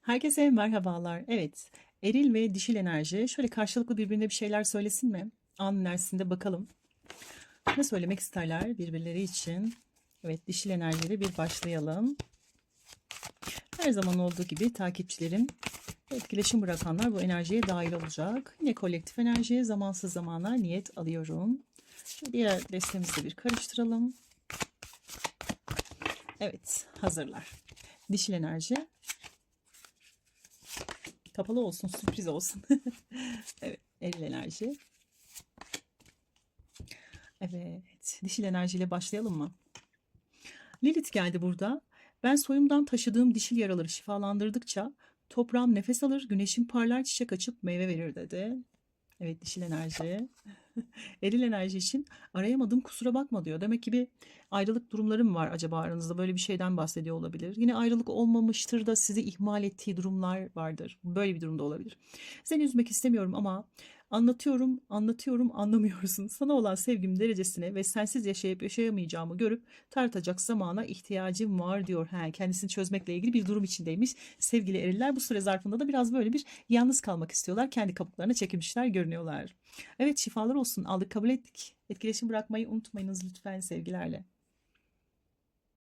Herkese merhabalar. Evet, eril ve dişil enerji şöyle karşılıklı birbirine bir şeyler söylesin mi? An enerjisinde bakalım. Ne söylemek isterler birbirleri için? Evet, dişil enerjiyle bir başlayalım. Her zaman olduğu gibi takipçilerim etkileşim bırakanlar bu enerjiye dahil olacak. Yine kolektif enerjiye zamansız zamana niyet alıyorum. Şu diğer destemizi de bir karıştıralım. Evet, hazırlar. Dişil enerji Kapalı olsun, sürpriz olsun. evet, eril enerji. Evet, dişil enerjiyle başlayalım mı? Lilith geldi burada. Ben soyumdan taşıdığım dişil yaraları şifalandırdıkça toprağım nefes alır, güneşim parlar, çiçek açıp meyve verir dedi. Evet, dişil enerji. Eril enerji için arayamadım kusura bakma diyor. Demek ki bir ayrılık durumlarım var acaba aranızda böyle bir şeyden bahsediyor olabilir. Yine ayrılık olmamıştır da sizi ihmal ettiği durumlar vardır. Böyle bir durumda olabilir. Seni üzmek istemiyorum ama anlatıyorum, anlatıyorum, anlamıyorsun. Sana olan sevgim derecesine ve sensiz yaşayıp yaşayamayacağımı görüp tartacak zamana ihtiyacım var diyor. He, kendisini çözmekle ilgili bir durum içindeymiş. Sevgili eriller bu süre zarfında da biraz böyle bir yalnız kalmak istiyorlar. Kendi kabuklarına çekilmişler görünüyorlar. Evet şifalar olsun aldık kabul ettik. Etkileşim bırakmayı unutmayınız lütfen sevgilerle.